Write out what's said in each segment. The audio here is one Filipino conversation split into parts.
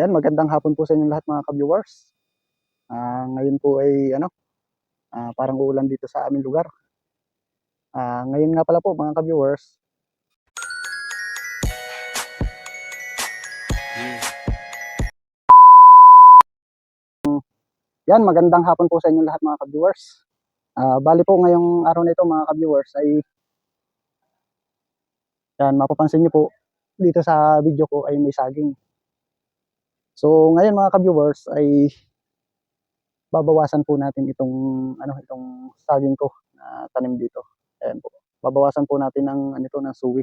Yan, magandang hapon po sa inyong lahat mga ka-viewers. Ah, ngayon po ay ano, ah, parang uulan dito sa aming lugar. Ah, ngayon nga pala po mga ka-viewers, yan, magandang hapon po sa inyong lahat mga ka-viewers. Ah, bali po ngayong araw na ito mga ka-viewers ay yan, mapapansin niyo po dito sa video ko ay may saging. So ngayon mga ka-viewers ay babawasan po natin itong ano itong saging ko na tanim dito. Ayan po. Babawasan po natin ng ano ito ng suwi.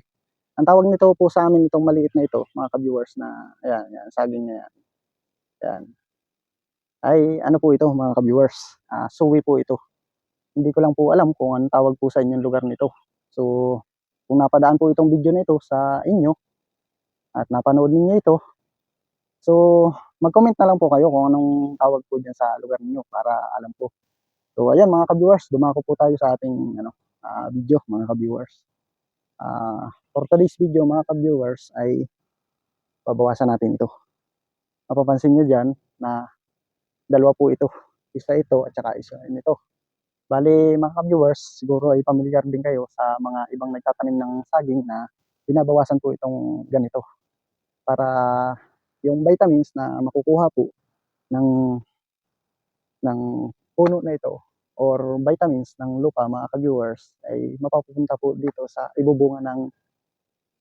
Ang tawag nito po sa amin itong maliit na ito, mga ka-viewers na ayan, ayan saging na yan. Ayan. Ay ano po ito mga ka-viewers? Ah, suwi po ito. Hindi ko lang po alam kung anong tawag po sa inyong lugar nito. So kung napadaan po itong video nito sa inyo at napanood ninyo ito, so mag-comment na lang po kayo kung anong tawag po dyan sa lugar ninyo para alam po. So ayan mga ka-viewers, dumako po tayo sa ating ano, ah, video mga ka-viewers. Ah, for today's video mga ka-viewers ay babawasan natin ito. Mapapansin nyo dyan na dalawa po ito. Isa ito at saka isa ito. Bali mga ka-viewers, siguro ay familiar din kayo sa mga ibang nagtatanim ng saging na binabawasan po itong ganito para yung vitamins na makukuha po ng ng puno na ito or vitamins ng lupa mga ka-viewers ay mapapunta po dito sa ibubunga ng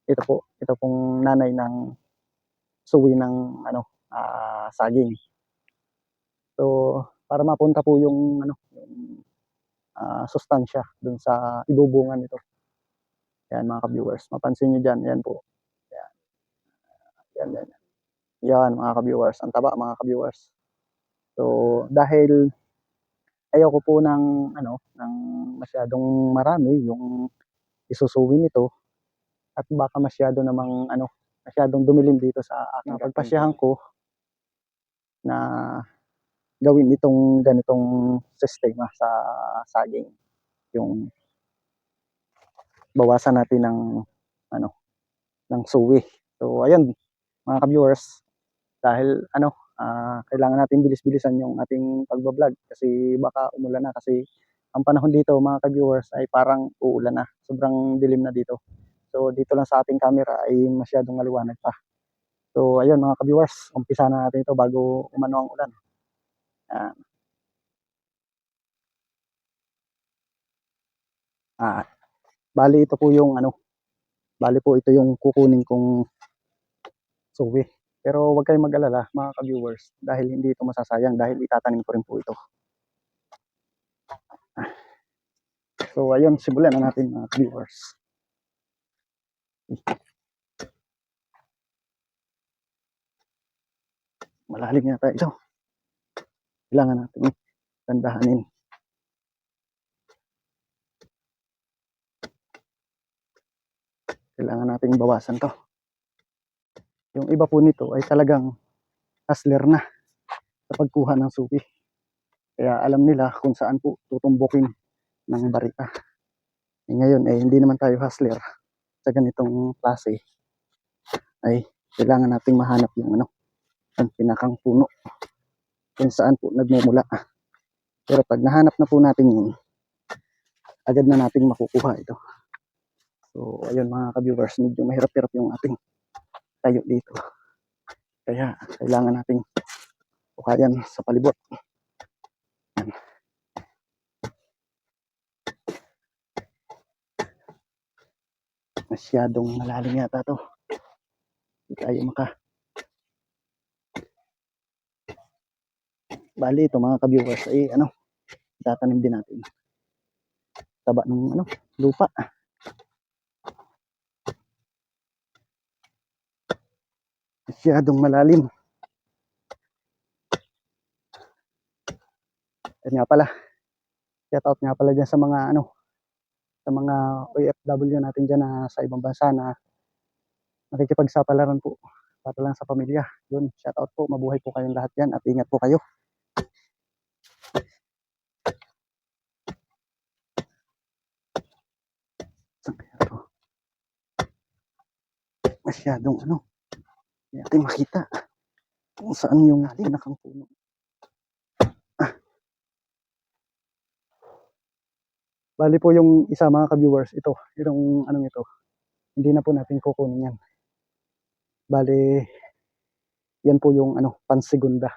ito po, ito pong nanay ng suwi ng ano ah, saging. So para mapunta po yung ano yung ah, sustansya dun sa ibubungan nito. Yan mga ka-viewers, mapansin niyo diyan, yan po. Yan. Yan, yan. Yan mga ka-viewers, ang taba mga ka-viewers. So dahil ayoko po ng ano ng masyadong marami yung isusuwi nito at baka masyado namang ano masyadong dumilim dito sa aking pagpasyahan ko na gawin itong ganitong sistema sa saging. Yung bawasan natin ng ano ng suwi. So ayun mga ka-viewers dahil ano ah, kailangan natin bilis-bilisan yung ating pagbablog kasi baka umulan na kasi ang panahon dito mga ka-viewers ay parang uulan na. Sobrang dilim na dito. So dito lang sa ating camera ay masyadong maliwanag pa. So ayun mga ka-viewers umpisa na natin ito bago umano ang ulan. Yan. ah, bali ito po yung ano bali po ito yung kukunin kong suwi pero huwag kayong mag-alala mga ka-viewers dahil hindi ito masasayang dahil itatanim ko rin po ito. So ayun, simulan na natin mga viewers. Malalim yata ito. Kailangan natin tandahanin. Kailangan nating bawasan to. Yung iba po nito ay talagang hustler na sa pagkuha ng suki. Kaya alam nila kung saan po tutumbukin ng barita. Eh, ngayon, eh, hindi naman tayo hustler sa ganitong klase. Ay, kailangan nating mahanap yung ano, ang pinakang puno kung saan po nagmumula. Pero pag nahanap na po natin yun, agad na nating makukuha ito. So, ayun mga ka-viewers, medyo mahirap-hirap yung ating tayo dito. Kaya, kailangan nating pukayan sa palibot. Yan. Masyadong malalim yata to. Hindi tayo maka Bali ito mga ka-viewers ay ano, tatanim din natin. Taba ng ano, lupa. Masyadong malalim. Yan nga pala. Shout out nga pala dyan sa mga ano, sa mga OFW natin dyan na sa ibang bansa na nakikipagsapalaran po para lang sa pamilya. Yun, shout out po. Mabuhay po kayong lahat yan at ingat po kayo. Masyadong ano, hindi natin makita. kung saan yung pinakang puno. Ah. Bali po yung isa mga ka-viewers, ito, itong anong ito. Hindi na po natin kukunin yan. Bali, yan po yung ano, pansigunda.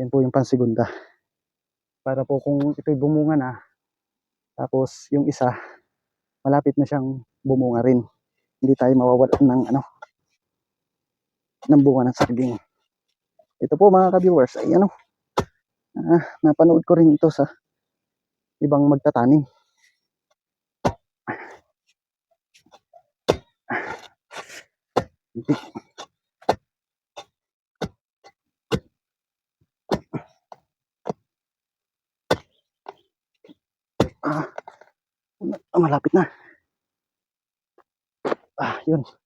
Yan po yung pansigunda. Para po kung ito'y bumunga na, tapos yung isa, malapit na siyang bumunga rin. Hindi tayo mawawalan ng ano, ng bunga ng saging. Ito po mga ka-viewers, ay ano, ah, napanood ko rin ito sa ibang magtatanim. Ah, ah, malapit na. Ah, yun. Yun.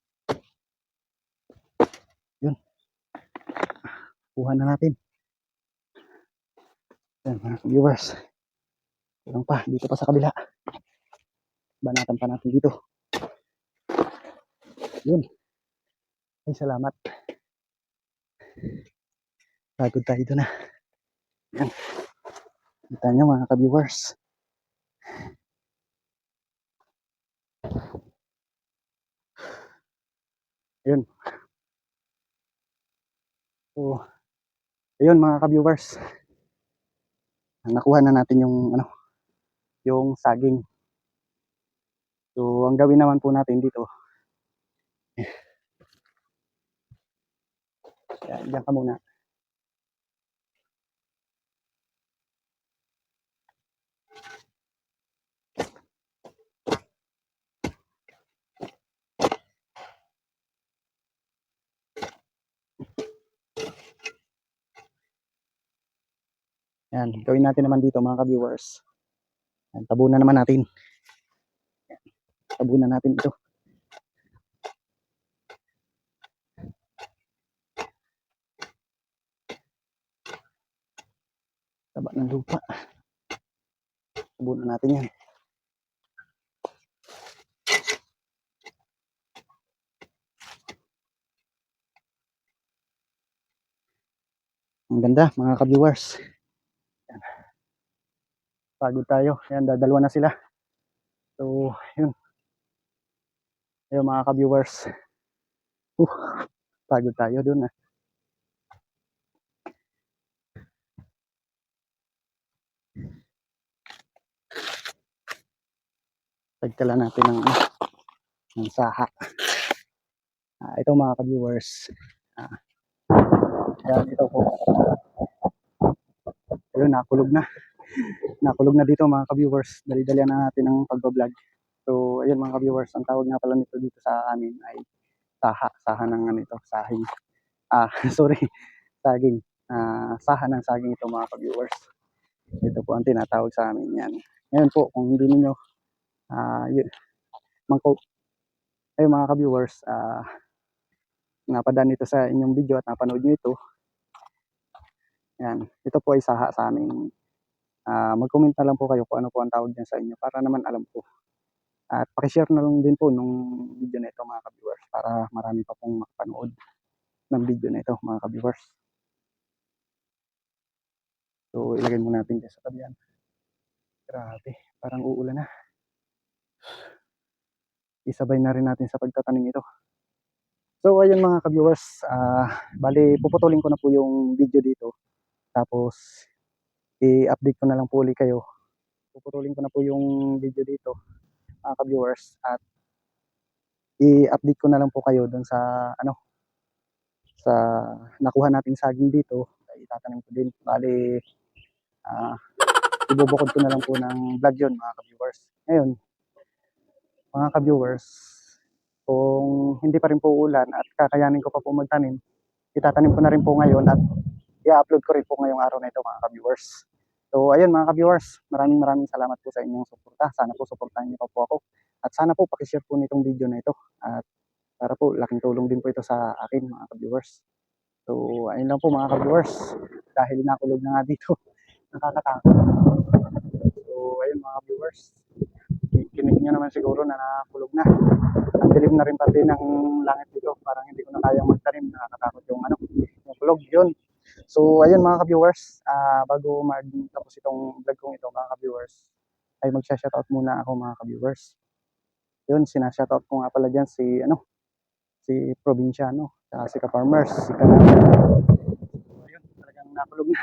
Kuha na natin. Yan, mga viewers. Kulang pa, dito pa sa kabila. Banatan pa natin dito. Yun. Ay, salamat. Pagod tayo doon na. Yan. Kita nyo mga ka-viewers. Ayun. So, ayun mga ka-viewers. Nakuha na natin yung ano, yung saging. So, ang gawin naman po natin dito. Yan, diyan ka muna. Yan, gawin natin naman dito mga ka-viewers. Yan, tabunan naman natin. Yan, tabunan natin ito. Taba ng lupa. Tabunan natin yan. Ang ganda mga ka-viewers. Pagod tayo. Yan, dadalawa na sila. So, yun. Ayun mga ka-viewers. Uh, pagod tayo dun ah. Tagkala natin ng, ano, ng saha. Ah, ito mga ka-viewers. Ah, yan, ito po. Ayun, nakulog na. Nakulog na dito mga ka-viewers. Dali-dalian na natin ang pagbablog. So, ayun mga ka-viewers, ang tawag nga pala nito dito sa amin ay saha. Saha ng ano ito, sahing. Ah, sorry, saging. Ah, saha ng saging ito mga ka-viewers. Ito po ang tinatawag sa amin yan. Ngayon po, kung hindi ninyo ah, yun, mangko, ayun mga ka-viewers, ah, napadaan ito sa inyong video at napanood nyo ito. Yan, ito po ay saha sa amin. Ah, mag-comment na lang po kayo kung ano po ang tawag dyan sa inyo para naman alam ko. At pakishare na lang din po nung video na ito mga ka-viewers para marami pa pong makapanood ng video na ito mga ka-viewers. So ilagay muna natin dyan sa tabihan. Grabe, parang uulan na. Isabay na rin natin sa pagtatanim ito. So ayun mga ka-viewers, ah, bali puputulin ko na po yung video dito. Tapos i-update ko na lang po ulit kayo. Puputulin ko na po yung video dito mga ka-viewers at i-update ko na lang po kayo dun sa ano sa nakuha nating saging dito. Itatanim ko din. Bali ah ibubukod ko na lang po ng vlog yun mga ka-viewers. Ngayon mga ka-viewers kung hindi pa rin po ulan at kakayanin ko pa po magtanim itatanim ko na rin po ngayon at i-upload ko rin po ngayong araw na ito mga ka-viewers So ayun mga ka-viewers, maraming maraming salamat po sa inyong suporta. Sana po suportahan niyo pa po ako. At sana po pakishare po nitong video na ito. At para po laking tulong din po ito sa akin mga ka-viewers. So ayun lang po mga ka-viewers. Dahil nakulog na nga dito. Nakakatakot. So ayun mga ka-viewers. Kinig nyo naman siguro na nakulog na. Ang dilim na rin pati ng langit dito. Parang hindi ko na kayang magtanim. Nakakatakot yung ano, nakulog. Yun. So, ayun mga ka-viewers, ah, bago magtapos itong vlog kong ito mga ka-viewers, ay magsha-shoutout muna ako mga ka-viewers. Yun, sina-shoutout ko nga pala dyan si, ano, si Provinciano, si Ka-Farmers, si Kanata. So, yun, talagang nakulog na.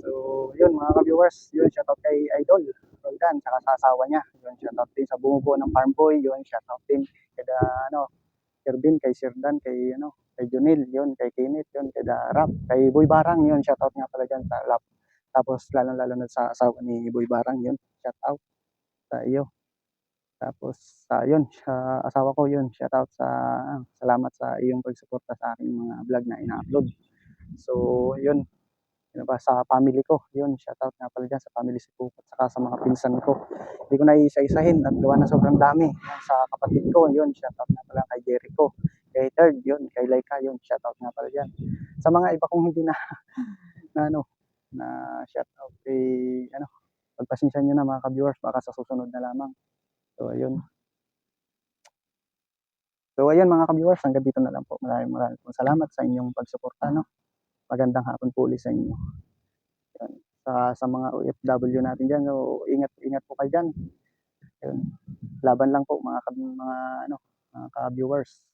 So, yun mga ka-viewers, yun, shoutout kay Idol, Roldan, saka sa asawa niya. Yun, shoutout din sa bumubuo ng Farm Boy, yun, shoutout din kay, da, ano, Kervin, kay Sirdan, kay, ano, kay Junil, yun, kay Kenneth, yun, kay Darap, kay Boy Barang, yun, shoutout nga pala dyan sa Lap. Tapos, lalo-lalo na sa asawa ni Boy Barang, yun, shoutout sa iyo. Tapos, sa yun, sa asawa ko, yun, shoutout sa, ah, salamat sa iyong pagsuporta sa aking mga vlog na ina-upload. So, yun, yun ba, sa family ko, yun, shoutout nga pala dyan sa family si Pupot, saka sa mga pinsan ko. Hindi ko na isa-isahin at gawa na sobrang dami. Yan, sa kapatid ko, yun, shoutout nga pala kay Jericho, kay Third, yun, kay Laika, yun, shoutout nga pala dyan. Sa mga iba kong hindi na, na ano, na shoutout kay, ano, pagpasensya nyo na mga ka-viewers, baka sa susunod na lamang. So, ayun. So, ayun mga ka-viewers, hanggang dito na lang po. Maraming maraming salamat sa inyong pagsuporta, no? Magandang hapon po ulit sa inyo. Yun. Sa, sa mga OFW natin dyan, so, ingat, ingat po kayo dyan. Yun. Laban lang po mga, mga, ano, mga ka-viewers.